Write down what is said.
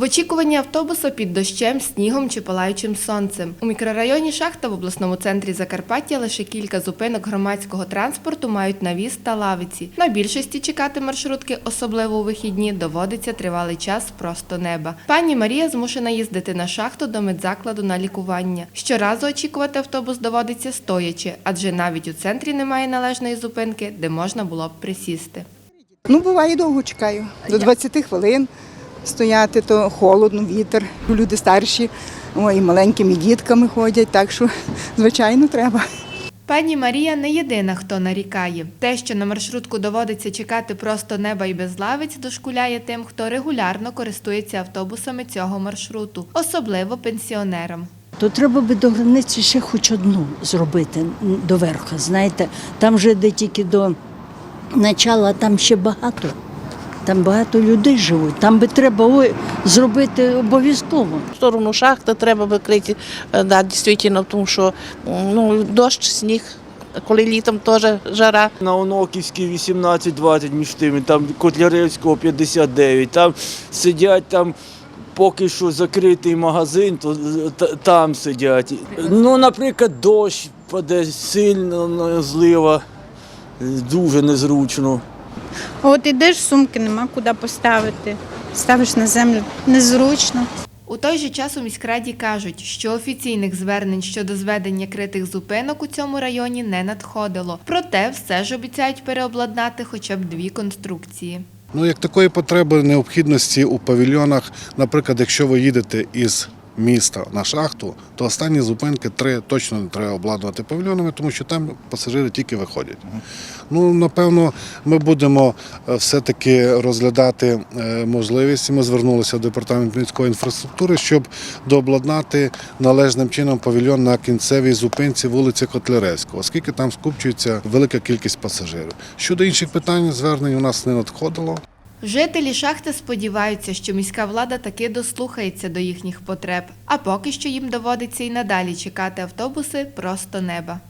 В очікуванні автобуса під дощем, снігом чи палаючим сонцем. У мікрорайоні Шахта в обласному центрі Закарпаття лише кілька зупинок громадського транспорту мають навіс та лавиці. На більшості чекати маршрутки, особливо у вихідні, доводиться тривалий час просто неба. Пані Марія змушена їздити на шахту до медзакладу на лікування. Щоразу очікувати автобус доводиться стоячи, адже навіть у центрі немає належної зупинки, де можна було б присісти. Ну, буває, довго чекаю. До 20 хвилин стояти, то холодно, вітер. Люди старші, ой, і маленькими дітками ходять, так що, звичайно, треба. Пані Марія не єдина, хто нарікає. Те, що на маршрутку доводиться чекати просто неба і без лавиць, дошкуляє тим, хто регулярно користується автобусами цього маршруту, особливо пенсіонерам. То треба би до границі ще хоч одну зробити до верха. Знаєте, там вже де тільки до начала, там ще багато. Там багато людей живуть. Там би треба зробити обов'язково. В сторону шахти треба викрити, е, да, дійсно, тому що ну, дощ, сніг, коли літом теж жара. На Оноківській 18-20 між тими, там Котляревського 59, там сидять там. Поки що закритий магазин, то там сидять. Ну, наприклад, дощ паде сильно злива, дуже незручно. От ідеш, сумки нема куди поставити. Ставиш на землю незручно. У той же час у міськраді кажуть, що офіційних звернень щодо зведення критих зупинок у цьому районі не надходило. Проте все ж обіцяють переобладнати хоча б дві конструкції. Ну, як такої потреби необхідності у павільйонах, наприклад, якщо ви їдете із міста на шахту, то останні зупинки три точно не треба обладнувати павільйонами, тому що там пасажири тільки виходять. Ну, напевно, ми будемо е, все-таки розглядати е, можливість. Ми звернулися в департамент міської інфраструктури, щоб дообладнати належним чином павільйон на кінцевій зупинці вулиці Котляревського, оскільки там скупчується велика кількість пасажирів. Щодо інших питань, звернень у нас не надходило. Жителі шахти сподіваються, що міська влада таки дослухається до їхніх потреб, а поки що їм доводиться і надалі чекати автобуси просто неба.